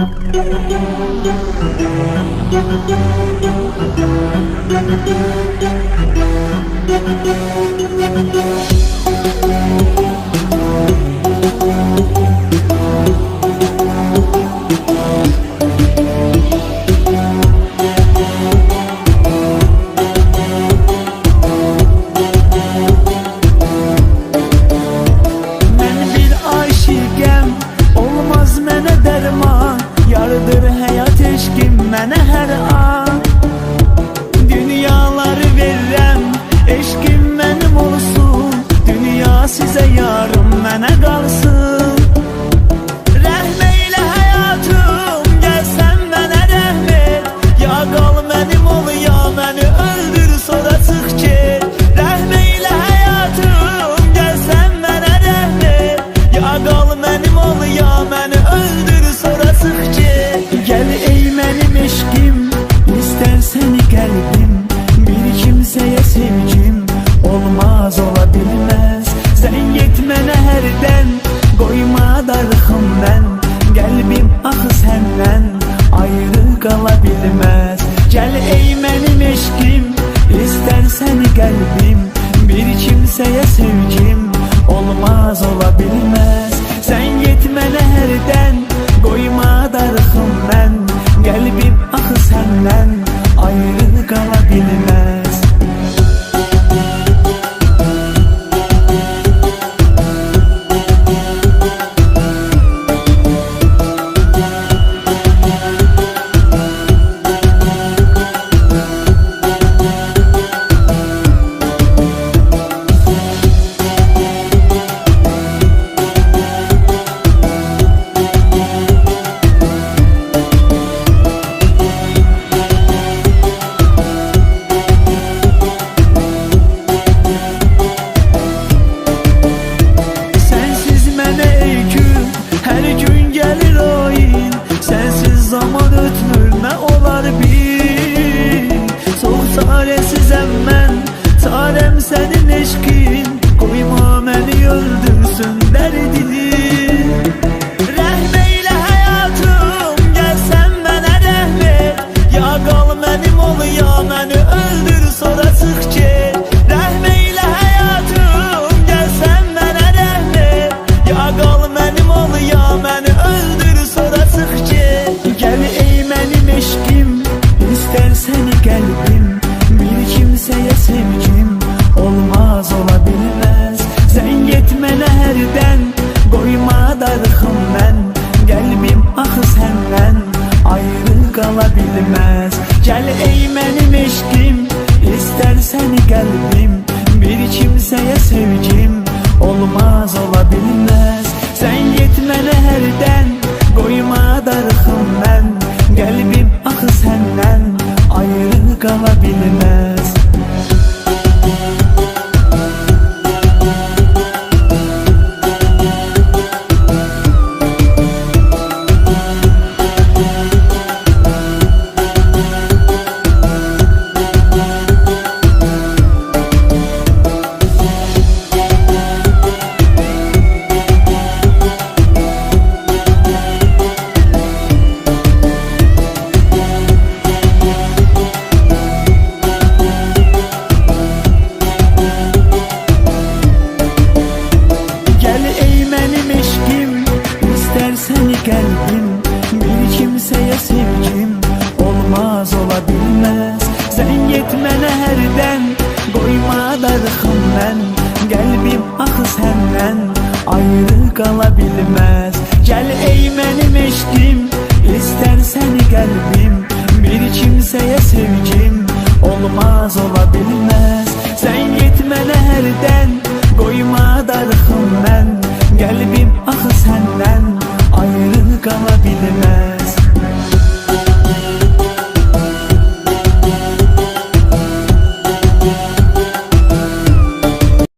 Thank you. eşkim mənə hər an Dünyaları verirəm Eşkim mənim olsun. Dünya sizə yarım mənə qalsın Gelme nereden Koyma darıxımdan Qəlbim axı səndən Ayrı qala bilməz Gəl ey mənim eşqim İstər səni Bir kimsəyə sevgim Olmaz olar çaresizem ben Çarem senin eşkin. Koyma beni öldürsün derdini. seni kalbim Bir kimseye sevgim Olmaz olabilmez Sen yetmene herden Koyma darıxımdan Qəlbim axı səndən Ayrı qala bilməz Gəl ey mənim eşqim İstər səni qəlbim Bir kimsəyə sevgim Olmaz ola